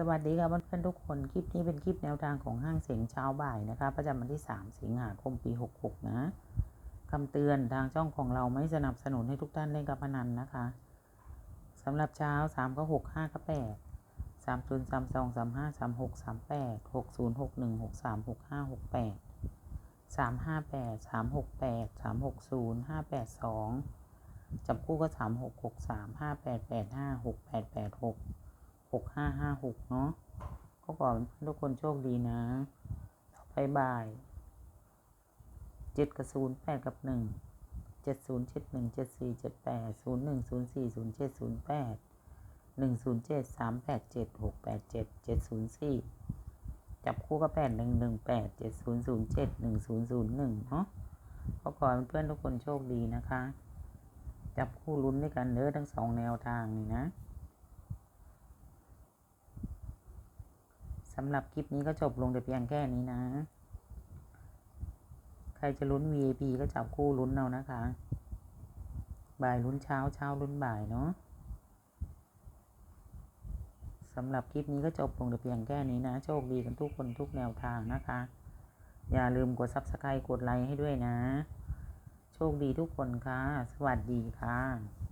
สวัสดีครับเพื่อนๆทุกคน คลิปนี้เป็นคลิปแนวทางของห้างเสียงเช้าบ่ายนะคะ ประจำวันที่ 3 สิงหาคมปี 66 นะคำเตือนทางช่องของเราไม่สนับสนุนให้ทุกท่านเล่นการพนันนะคะสำหรับเช้า 3 ก็ 6 5 ก็ 8 3 0 3 2 3 5 3 6 3 8 6 0 6 1 6 3 6 5 6 8 3 5 8 3 6 8 3 6 0 5 8 2 จับคู่ก็ 3 6 6 3 5 8 8 5 6 8 8 6 หกห้าห้าหกเนาะก็ขอทุกคนโชคดีนะต่อไปบ่ายเจ็ดกับศูนย์แปดกับหนึ่งเจ็ดศูนย์เจ็ดหนึ่งเจ็ดสี่เจ็ดแปดศูนย์หนึ่งศูนย์สี่ศูนย์เจ็ดศูนย์แปดหนึ่งศูนย์เจ็ดสามแปดเจ็ดหกแปดเจ็ดเจ็ดศูนย์สี่จับคู่กับแปดหนึ่งหนึ่งแปดเจ็ดศูนย์ศูนย์เจ็ดหนึ่งศูนย์ศูนย์หนึ่งเนาะก็ขอเพื่อนทุกคนโชคดีนะคะ จับคู่ลุ้นด้วยกันเด้อทั้งสองแนวทางนี่นะ สำหรับคลิปนี้ก็จบลงแต่เพียงแค่นี้นะ ใครจะลุ้น VIP ก็จับคู่ลุ้นเอานะคะ บ่ายลุ้นเช้าเช้าลุ้นบ่ายเนาะสำหรับคลิปนี้ก็จบลงแต่เพียงแค่นี้นะ โชคดีกันทุกคนทุกแนวทางนะคะ อย่าลืมกด Subscribe กดไลค์ให้ด้วยนะ โชคดีทุกคนค่ะ สวัสดีค่ะ